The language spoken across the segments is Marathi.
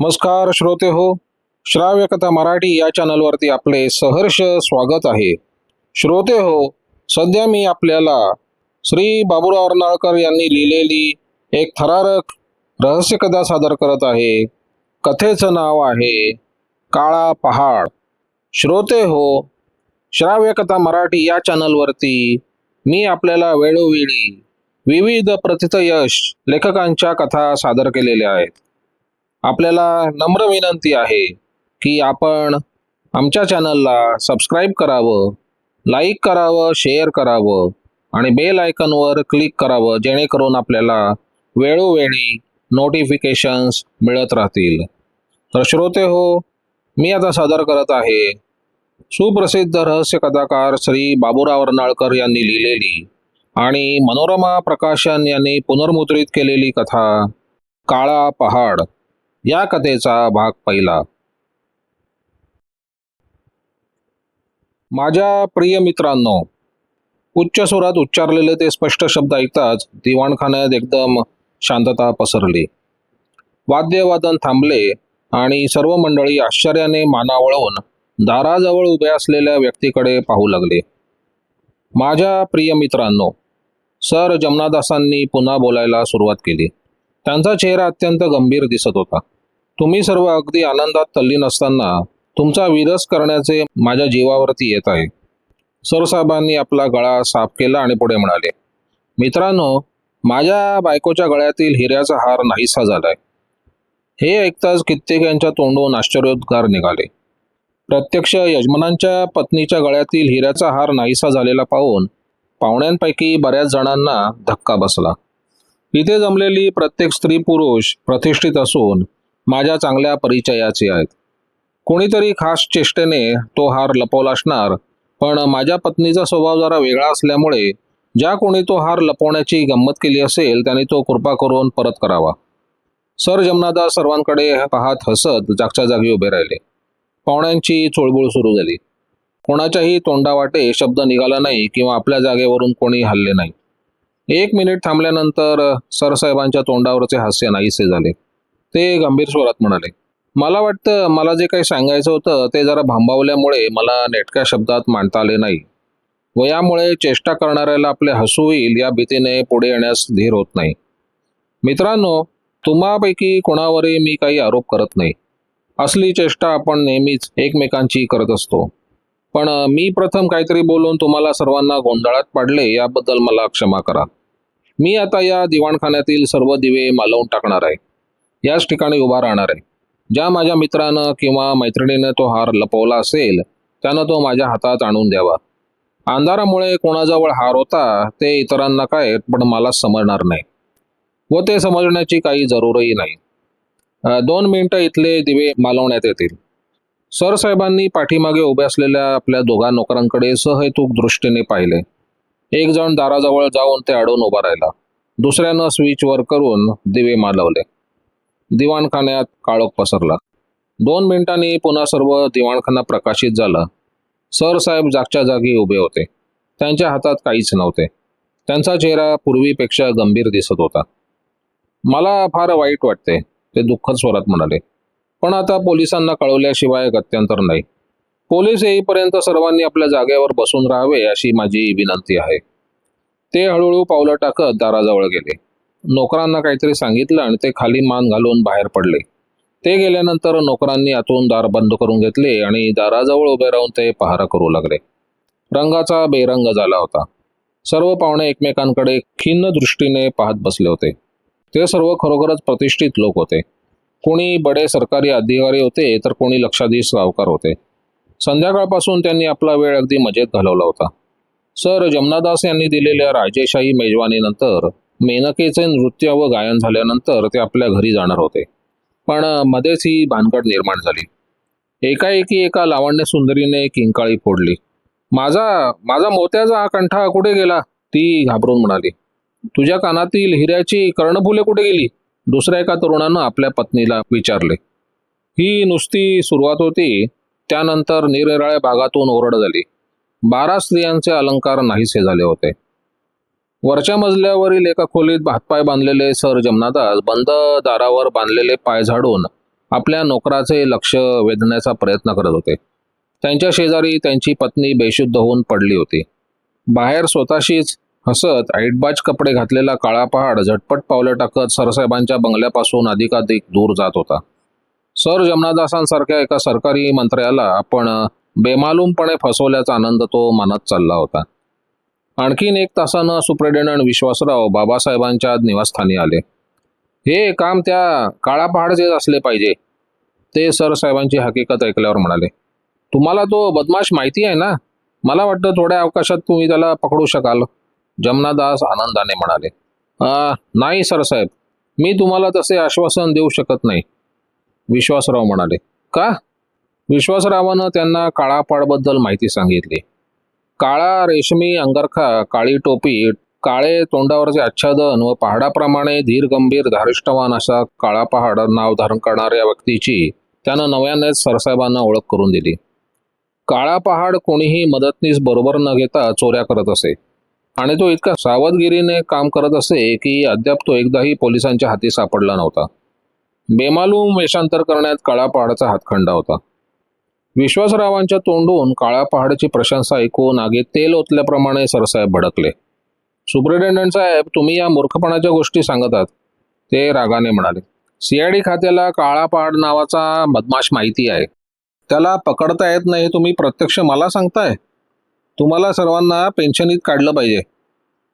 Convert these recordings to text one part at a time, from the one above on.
नमस्कार श्रोते हो श्राव्य कथा मराठी या चॅनलवरती आपले सहर्ष स्वागत आहे. श्रोते हो सध्या मी आपल्याला श्री बाबूराव अर्नाळकर यांनी लिहिलेली एक थरारक रहस्यकथा सादर करत आहे. कथेचं नाव आहे काळा पहाड. श्रोते हो श्राव्य कथा मराठी या चॅनलवरती मी आपल्याला वेळोवेळी विविध प्रतिथयश लेखकांच्या कथा सादर केलेल्या आहेत. आपल्याला नम्र विनंती आहे की आपण आमच्या चॅनलला सबस्क्राईब करावं लाईक करावं शेअर करावं आणि बेल आयकनवर क्लिक करावं जेणेकरून आपल्याला वेळोवेळी नोटिफिकेशन्स मिळत राहतील. तर श्रोते हो मी आता सादर करत आहे सुप्रसिद्ध रहस्य कथाकार श्री बाबूराव रणाळकर यांनी लिहिलेली आणि मनोरमा प्रकाशन यांनी पुनर्मुद्रित केलेली कथा काळा पहाड. या कथेचा भाग पहिला. माझ्या प्रिय मित्रांनो उच्च स्वरात उच्चारलेले ते स्पष्ट शब्द ऐकताच दिवाणखान्यात एकदम शांतता पसरली. वाद्यवादन थांबले आणि सर्व मंडळी आश्चर्याने माना वळवून दाराजवळ उभ्या असलेल्या व्यक्तीकडे पाहू लागले. माझ्या प्रिय मित्रांनो सर जमनादासांनी पुन्हा बोलायला सुरुवात केली. त्यांचा चेहरा अत्यंत गंभीर दिसत होता. तुम्ही सर्व अगदी आनंदात तल्लीन असताना तुमचा विरस करण्याचे माझ्या जीवावरती येत आहे. सरसाहेबांनी आपला गळा साफ केला आणि पुढे म्हणाले मित्रांनो माझ्या बायकोच्या गळ्यातील हिऱ्याचा हार नाहीसा झालाय. हे ऐकताच कित्येक यांच्या तोंडून आश्चर्योद्गार निघाले. प्रत्यक्ष यजमानांच्या पत्नीच्या गळ्यातील हिऱ्याचा हार नाहीसा झालेला पाहून पाहुण्यांपैकी बऱ्याच जणांना धक्का बसला. इथे जमलेली प्रत्येक स्त्री पुरुष प्रतिष्ठित असून माझ्या चांगल्या परिचयाचे आहेत. कोणीतरी खास चेष्टेने तो हार लपवला असणार पण माझ्या पत्नीचा स्वभाव जरा वेगळा असल्यामुळे ज्या कोणी तो हार लपवण्याची गंमत केली असेल त्याने तो कृपा करून परत करावा. सर जमनादास सर्वांकडे पाहत हसत जागच्या जागी उभे राहिले. पाहुण्यांची चुळबुळ सुरू झाली. कोणाच्याही तोंडावाटे शब्द निघाला नाही किंवा आपल्या जागेवरून कोणी हल्ले नाही. एक मिनिट थांबल्यानंतर सरसाहेबांच्या तोंडावरचे हास्य नाहीसे झाले. ते गंभीर स्वरात म्हणाले. मला वाटतं मला जे काही सांगायचं होतं ते जरा भांबावल्यामुळे मला नेटक्या शब्दात मांडता आले नाही. व यामुळे चेष्टा करणाऱ्याला आपले हसू येईल या भीतीने पुढे येण्यास धीर होत नाही. मित्रांनो तुम्हापैकी कोणावरही मी काही आरोप करत नाही. असली चेष्टा आपण नेहमीच एकमेकांची करत असतो. पण मी प्रथम काहीतरी बोलून तुम्हाला सर्वांना गोंधळात पाडले याबद्दल मला क्षमा करा. मी आता या दिवाणखान्यातील सर्व दिवे मालवून टाकणार आहे. याच ठिकाणी उभा राहणार आहे. ज्या माझ्या मित्रानं किंवा मैत्रिणीनं तो हार लपवला असेल त्यानं तो माझ्या हातात आणून द्यावा. अंधारामुळे कोणाजवळ हार होता ते इतरांना काय पण मला समजणार नाही. व ते समजण्याची काही जरूरही नाही. दोन मिनिटं इथले दिवे मालवण्यात येतील. सरसाहेबांनी पाठीमागे उभे असलेल्या आपल्या दोघा नोकरांकडे सहहेतुक दृष्टीने पाहिले. एक जण दाराजवळ जाऊन ते अडवून उभा राहिला. दुसऱ्यानं स्विच वर करून दिवे मालवले. दिवाणखान्यात काळोख पसरला. दोन मिनिटांनी पुन्हा सर्व दिवाणखाना प्रकाशित झाला. सरसाहेब जागच्या जागी उभे होते. त्यांच्या हातात काहीच नव्हते. त्यांचा चेहरा पूर्वीपेक्षा गंभीर दिसत होता. मला फार वाईट वाटते ते दुःखद स्वरात म्हणाले. पण आता पोलिसांना कळवल्याशिवाय गत्यंतर नाही. पोलीस येईपर्यंत सर्वांनी आपल्या जागेवर बसून राहावे अशी माझी विनंती आहे. ते हळूहळू पावलं टाकत दाराजवळ गेले. नोकरांना काहीतरी सांगितलं आणि ते खाली मान घालून बाहेर पडले. ते गेल्यानंतर नोकरांनी आतून दार बंद करून घेतले आणि दाराजवळ उभे राहून ते पहारा करू लागले. रंगाचा बेरंग झाला होता. सर्व पाहुणे एकमेकांकडे खिन्न दृष्टीने पाहत बसले होते. ते सर्व खरोखरच प्रतिष्ठित लोक होते. कोणी बडे सरकारी अधिकारी होते तर कोणी लक्षाधीश सावकार होते. संध्याकाळपासून त्यांनी आपला वेळ अगदी मजेत घालवला होता. सर जमनादास यांनी दिलेल्या राजेशाही मेजवानीनंतर मेनकेचे नृत्य व गायन झाल्यानंतर ते आपल्या घरी जाणार होते. पण मध्येच ही भानगड निर्माण झाली. एकाएकी एका लावण्य सुंदरीने किंकाळी फोडली. माझा माझा मोत्याचा हा कंठा कुठे गेला? ती घाबरून म्हणाली. तुझ्या कानातील हिऱ्याची कर्णफुले कुठे गेली? दुसऱ्या एका तरुणानं आपल्या पत्नीला विचारले. ही नुसती सुरुवात होती त्यानंतर निरनिराळ्या भागातून ओरड झाली. बारा स्त्रियांचे अलंकार नाहीसे झाले होते. वरच्या मजल्यावरील एका खोलीत हातपाय बांधलेले सर जमनादास बंद दारावर बांधलेले पाय झाडून आपल्या नोकराचे लक्ष वेधण्याचा प्रयत्न करत होते. त्यांच्या शेजारी त्यांची पत्नी बेशुद्ध होऊन पडली होती. बाहेर स्वतःशीच हसत ऐटबाज कपडे घातलेला काळा पहाड झटपट पावलं टाकत सरसाहेबांच्या बंगल्यापासून अधिकाधिक दूर जात होता. सर जमनादासांसारख्या एका सरकारी मंत्र्याला आपण बेमालूमपणे फसवल्याचा आनंद तो मानत चालला होता. आणखीन एक तासानं सुप्रिटेंडंट विश्वासराव बाबासाहेबांच्या निवासस्थानी आले. हे काम त्या काळा पहाडचे असले पाहिजे ते सरसाहेबांची हकीकत ऐकल्यावर म्हणाले. तुम्हाला तो बदमाश माहिती आहे ना? मला वाटतं थोड्या अवकाशात तुम्ही त्याला पकडू शकाल जमनादास आनंदाने म्हणाले. नाही सरसाहेब मी तुम्हाला तसे आश्वासन देऊ शकत नाही विश्वासराव म्हणाले. का? विश्वासरावानं त्यांना काळापाडबद्दल माहिती सांगितली. काळा रेशमी अंगरखा काळी टोपी काळे तोंडावरचे आच्छादन व पहाडाप्रमाणे धीरगंभीर धारिष्टवान धारिष्ठवान असा काळा पहाड नाव धारण करणाऱ्या व्यक्तीची त्यानं नव्यानेच सरसाहेबांना ओळख करून दिली. काळा पहाड कोणीही मदतनीस बरोबर न घेता चोऱ्या करत असे आणि तो इतका सावधगिरीने काम करत असे की अद्याप तो एकदाही पोलिसांच्या हाती सापडला नव्हता. बेमालूम वेषांतर करण्यात काळा पहाडाचा हातखंडा होता. विश्वासरावांच्या तोंडून काळ्या पहाडची प्रशंसा ऐकून आगीत तेल ओतल्याप्रमाणे सरसाहेब भडकले. सुप्रिटेंडंट साहेब तुम्ही या मूर्खपणाच्या गोष्टी सांगत आहात ते रागाने म्हणाले. सीआयडी खात्याला काळा पहाड नावाचा बदमाश माहिती आहे. त्याला पकडता येत नाही हे तुम्ही प्रत्यक्ष मला सांगताय. तुम्हाला सर्वांना पेन्शनीत काढलं पाहिजे.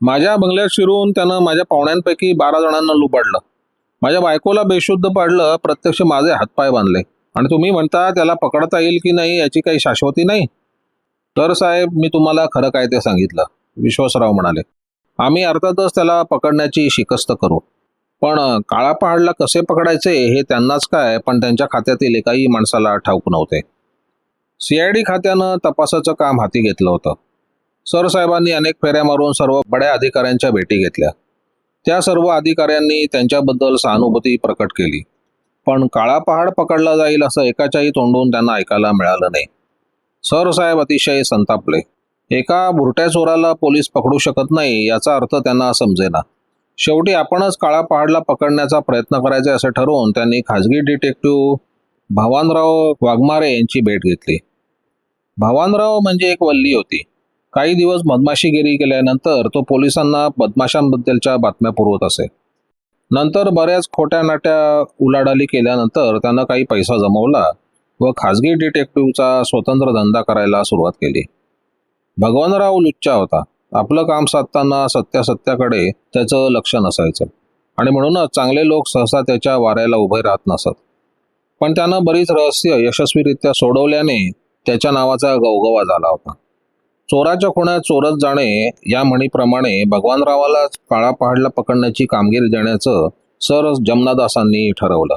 माझ्या बंगल्यात शिरून त्यानं माझ्या पाहुण्यांपैकी बारा जणांना लुबाडलं. माझ्या बायकोला बेशुद्ध पाडलं प्रत्यक्ष माझे हातपाय बांधले. आणि तुम्ही म्हणता त्याला पकडता येईल की नाही याची काही शाश्वती नाही? तर साहेब मी तुम्हाला खरं काय ते सांगितलं. विश्वासराव म्हणाले आम्ही अर्थातच त्याला पकडण्याची शिकस्त करू. पण काळा पहाडला कसे पकडायचे हे त्यांनाच काय? पण त्यांच्या खात्यातील एकाही माणसाला ठाऊक नव्हते. सीआयडी खात्यानं तपासाचं काम हाती घेतलं होतं. सरसाहेबांनी अनेक फेऱ्या मारून सर्व बड्या अधिकाऱ्यांच्या भेटी घेतल्या. त्या सर्व अधिकाऱ्यांनी त्यांच्याबद्दल सहानुभूती प्रकट केली. पण काळा पहाड पकडला जाईल असं एकाच्याही तोंडून त्यांना ऐकायला मिळालं नाही. सरसाहेब अतिशय संतापले. एका बुरट्या चोराला पोलीस पकडू शकत नाही याचा अर्थ त्यांना समजेना. शेवटी आपणच काळा पहाडला पकडण्याचा प्रयत्न करायचे असं ठरवून त्यांनी खाजगी डिटेक्टिव्ह भवानराव वाघमारे यांची भेट घेतली. भवानराव म्हणजे एक वल्ली होती. काही दिवस मधमाशीगिरी केल्यानंतर तो पोलिसांना बदमाशांबद्दलच्या बातम्या पुरवत असे. नंतर बऱ्याच खोट्या नाट्या उलाढाली केल्यानंतर त्यानं काही पैसा जमवला व खाजगी डिटेक्टिव्हचा स्वतंत्र धंदा करायला सुरुवात केली. भगवानराव लुच्चा होता. आपलं काम साधताना सत्यासत्याकडे त्याचं लक्ष नसायचं. आणि म्हणूनच चांगले लोक सहसा त्याच्या वाऱ्याला उभे राहत नसत. पण त्यानं बरीच रहस्य यशस्वीरित्या सोडवल्याने त्याच्या नावाचा गवगवा झाला होता. चोराच्या खुण्यात चोरच जाणे या म्हणीप्रमाणे भगवानरावाला काळा पहाडला पकडण्याची कामगिरी देण्याचं सर जमनादासांनी ठरवलं.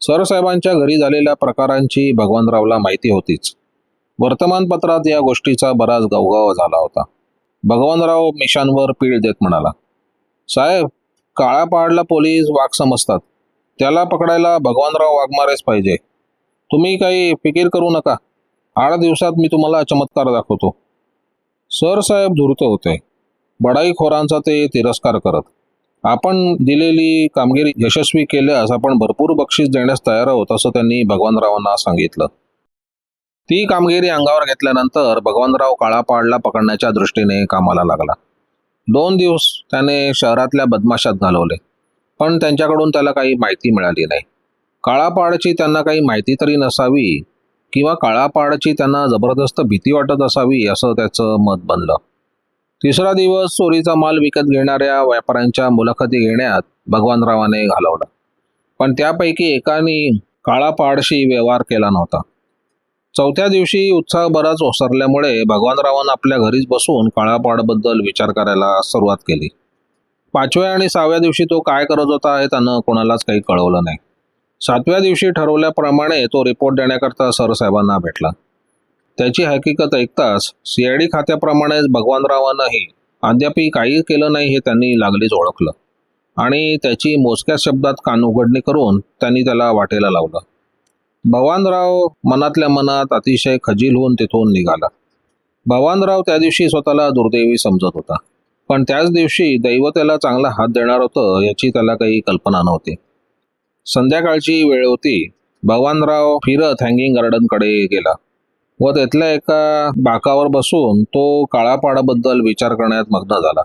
सरसाहेबांच्या घरी झालेल्या प्रकारांची भगवानरावला माहिती होतीच. वर्तमानपत्रात या गोष्टीचा बराच गवगाव झाला होता. भगवानराव मिशांवर पीळ देत म्हणाला साहेब काळा पहाडला पोलीस वाघ समजतात. त्याला पकडायला भगवानराव वाघमारेच पाहिजे. तुम्ही काही फिकीर करू नका. आठ दिवसात मी तुम्हाला चमत्कार दाखवतो. सर साहेब धूर्त होते. बडाईखोरांचा ते तिरस्कार करत. आपण दिलेली कामगिरी यशस्वी केल्यास आपण भरपूर बक्षीस देण्यास तयार आहोत असं त्यांनी भगवानरावांना सांगितलं. ती कामगिरी अंगावर घेतल्यानंतर भगवानराव काळापाडला पकडण्याच्या दृष्टीने कामाला लागला. दोन दिवस त्याने शहरातल्या बदमाशात घालवले पण त्यांच्याकडून त्याला काही माहिती मिळाली नाही. काळापाडची त्यांना काही माहिती तरी नसावी किंवा काळापाडची त्यांना जबरदस्त भीती वाटत असावी असं त्याचं मत बनलं. तिसरा दिवस चोरीचा माल विकत घेणाऱ्या व्यापाऱ्यांच्या मुलाखती घेण्यात भगवानरावाने घालवला. पण त्यापैकी एकाने काळापाडशी व्यवहार केला नव्हता. चौथ्या दिवशी उत्साह बराच ओसरल्यामुळे भगवानरावांना आपल्या घरीच बसून काळापाडबद्दल विचार करायला सुरुवात केली. पाचव्या आणि सहाव्या दिवशी तो काय करत होता हे त्यानं कोणालाच काही कळवलं नाही. सातव्या दिवशी ठरवल्याप्रमाणे तो रिपोर्ट देण्याकरता सरसाहेबांना भेटला. त्याची हकीकत ऐकताच सीआयडी खात्याप्रमाणेच भगवानरावांनाही अद्यापही काही केलं नाही हे त्यांनी लागलीच ओळखलं आणि त्याची मोजक्या शब्दात कान उघडणी करून त्यांनी त्याला वाटेला लावलं. भवानराव मनातल्या मनात अतिशय खजील होऊन तिथून निघाला. भवानराव त्या दिवशी स्वतःला दुर्दैवी समजत होता. पण त्याच दिवशी दैव त्याला चांगला हात देणार होतं याची त्याला काही कल्पना नव्हती. संध्याकाळची वेळ होती. भगवानराव फिरत हँगिंग गार्डनकडे गेला. व तेथल्या एका बाकावर बसून तो काळापाडाबद्दल विचार करण्यात मग्न झाला.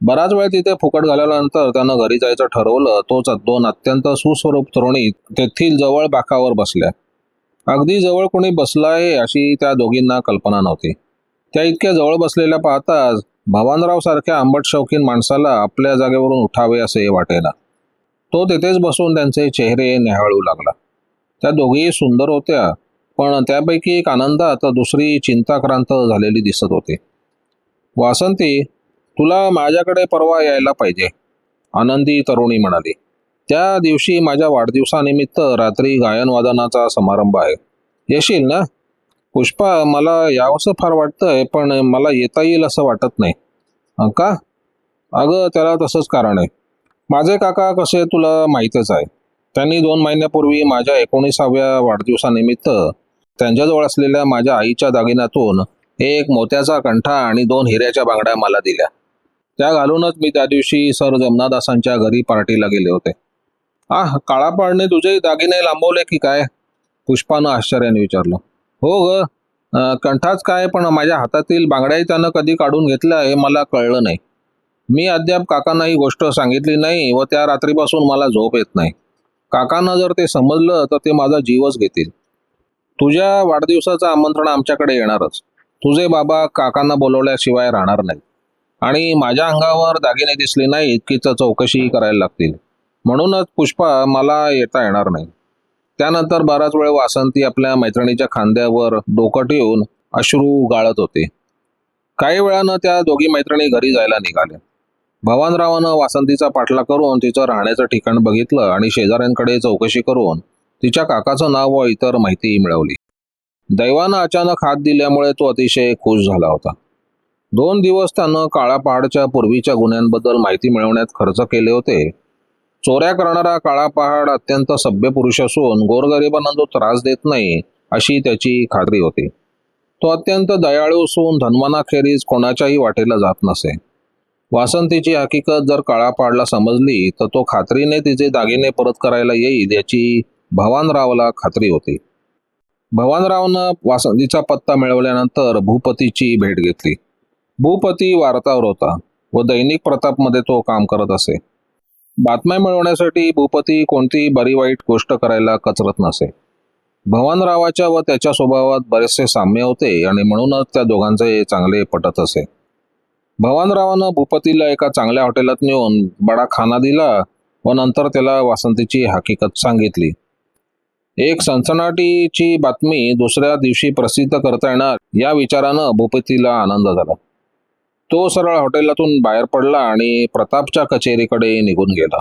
बराच वेळ तिथे फुकट घालवल्यानंतर त्यानं घरी जायचं ठरवलं. तोच दोन अत्यंत सुस्वरूप तरुणी तेथील जवळ बाकावर बसल्या. अगदी जवळ कोणी बसलाय आहे अशी त्या दोघींना कल्पना नव्हती. त्या इतक्या जवळ बसलेल्या पाहताच भवानराव सारख्या आंबट शौकीन माणसाला आपल्या जागेवरून उठावे असे वाटेना. तो तिथेच बसून त्यांचे चेहरे न्याहाळू लागला. त्या दोघीही सुंदर होत्या पण त्यापैकी एक आनंदात तर दुसरी चिंताक्रांत झालेली दिसत होती. वासंती तुला माझ्याकडे परवा यायला पाहिजे आनंदी तरुणी म्हणाली. त्या दिवशी माझ्या वाढदिवसानिमित्त रात्री गायनवादनाचा समारंभ आहे. येशील ना? पुष्पा मला यावंसं फार वाटतंय पण मला येता येईल असं वाटत नाही. का? अगं त्याला तसंच कारण आहे. माझे काका कसे तुला माहीतच आहे. त्यांनी दोन महिन्यापूर्वी माझ्या एकोणीसाव्या वाढदिवसानिमित्त त्यांच्याजवळ असलेल्या माझ्या आईच्या दागिन्यातून एक मोत्याचा कंठा आणि दोन हिऱ्याच्या बांगड्या मला दिल्या. त्या घालूनच मी त्या दिवशी सर जमनादासांच्या घरी पार्टीला गेले होते. आह काळापाडने तुझे दागिने लांबवले की काय? पुष्पानं आश्चर्याने विचारलं. हो ग कंठाच काय पण माझ्या हातातील बांगड्याही त्यानं कधी काढून घेतल्या हे मला कळलं नाही. मी अद्याप काकांना ही गोष्ट सांगितली नाही व त्या रात्रीपासून मला झोप येत नाही. काकांना जर ते समजलं तर ते माझा जीवच घेतील. तुझ्या वाढदिवसाचं आमंत्रण आमच्याकडे येणारच. तुझे बाबा काकांना बोलवल्याशिवाय राहणार नाही आणि माझ्या अंगावर दागिने दिसले नाहीत की तर चौकशी करायला लागतील. म्हणूनच पुष्पा मला येता येणार नाही. त्यानंतर बराच वेळ वासंती आपल्या मैत्रिणीच्या खांद्यावर डोकं ठेवून अश्रू गाळत होते. काही वेळानं त्या दोघी मैत्रिणी घरी जायला निघाल्या. भवानरावानं वासंतीचा पाठला करून तिचं राहण्याचं ठिकाण बघितलं आणि शेजाऱ्यांकडे चौकशी करून तिच्या काकाचं नाव व इतर माहिती मिळवली. दैवानं अचानक हात दिल्यामुळे तो अतिशय खुश झाला होता. दोन दिवस त्यानं काळा पहाडच्या पूर्वीच्या गुन्ह्यांबद्दल माहिती मिळवण्यात खर्च केले होते. चोऱ्या करणारा काळा पहाड अत्यंत सभ्य पुरुष असून गोरगरिबांना तो त्रास देत नाही अशी त्याची खात्री होती. तो अत्यंत दयाळू असून धन्वनाखेरीज कोणाच्याही वाटेला जात नसे. वासंतीची हकीकत जर काळा पाडला समजली तर तो खात्रीने तिचे दागिने परत करायला येईल याची भवानरावला खात्री होती. भवानरावनं वासंतीचा पत्ता मिळवल्यानंतर भूपतीची भेट घेतली. भूपती वार्तावर होता व दैनिक प्रतापमध्ये तो काम करत असे. बातम्या मिळवण्यासाठी भूपती कोणतीही बरी वाईट गोष्ट करायला कचरत नसे. भवानरावाच्या व त्याच्या स्वभावात बरेचसे साम्य होते आणि म्हणूनच त्या दोघांचे चांगले पटत असे. भवानरावानं भूपतीला एका चांगल्या हॉटेलात नेऊन बडा खाना दिला व नंतर त्याला वासंतीची हकीकत सांगितली. एक सनसनाटीची बातमी दुसऱ्या दिवशी प्रसिद्ध करता येणार या विचारानं भूपतीला आनंद झाला. तो सरळ हॉटेलातून बाहेर पडला आणि प्रतापच्या कचेरीकडे निघून गेला.